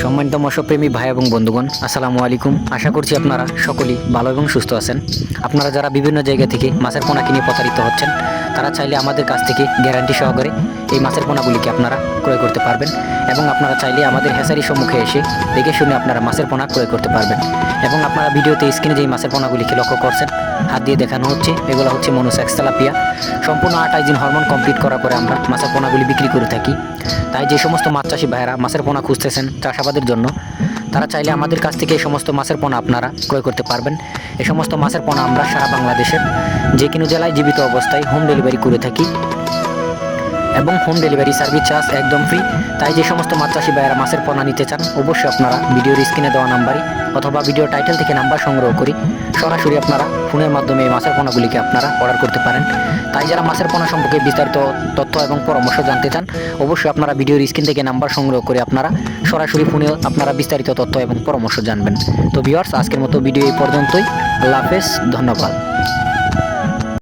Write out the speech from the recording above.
সম্মানিত মৎস্যপ্রেমী ভাই এবং বন্ধুগণ, আসসালামু আলাইকুম। আশা করছি আপনারা সকলেই ভালো এবং সুস্থ আছেন। আপনারা যারা বিভিন্ন জায়গা থেকে মাছের পোনা কিনে প্রতারিত হচ্ছেন, তারা চাইলে আমাদের কাছ থেকে গ্যারান্টি সহকারে এই মাছের পোনাগুলিকে আপনারা ক্রয় করতে পারবেন এবং আপনারা চাইলে আমাদের হেসারি সম্মুখে এসে দেখে শুনে আপনারা মাছের পোনা ক্রয় করতে পারবেন। এবং আপনারা ভিডিওতে স্ক্রিনে যেই মাছের পোনাগুলিকে লক্ষ্য করছেন, হাত দিয়ে দেখানো হচ্ছে, এগুলো হচ্ছে মনোসেক্স তেলাপিয়া সম্পূর্ণ আঠাশ দিন হরমোন কমপ্লিট করার পরে আমরা মাছের পোনাগুলি বিক্রি করে থাকি। তাই যে সমস্ত মাছ চাষি ভাইয়েরা মাছের পোনা খুঁজতেছেন চাষাবাদের জন্য। তারা চাইলে আমাদের কাছ থেকে এই সমস্ত মাছের পোনা আপনারা ক্রয় করতে পারবেন। এই সমস্ত মাছের পোনা আমরা সারা বাংলাদেশের যে কোনো জেলায় জীবিত অবস্থায় হোম ডেলিভারি করে থাকি। এবং হোম ডেলিভারি সার্ভিস চার্জ একদম ফ্রি তাই যে সমস্ত মাছ চাষি ভাইয়েরা মাছের পোনা নিতে চান, অবশ্যই আপনারা ভিডিওর স্ক্রিনে দেওয়া নাম্বারে অথবা ভিডিও টাইটেল থেকে নাম্বার সংগ্রহ করি সরাসরি আপনারা ফোনের মাধ্যমে এই মাছের পোনাগুলিকে আপনারা অর্ডার করতে পারেন। তাই যারা মাছের পোনা সম্পর্কে বিস্তারিত তথ্য এবং পরামর্শ জানতে চান, অবশ্যই আপনারা ভিডিওর স্ক্রিন থেকে নাম্বার সংগ্রহ করে আপনারা সরাসরি ফোনে আপনারা বিস্তারিত তথ্য এবং পরামর্শ জানবেন। তো ভিওয়ার্স আজকের মতো ভিডিও এই পর্যন্তই। আল্লাহ হাফেজ, ধন্যবাদ।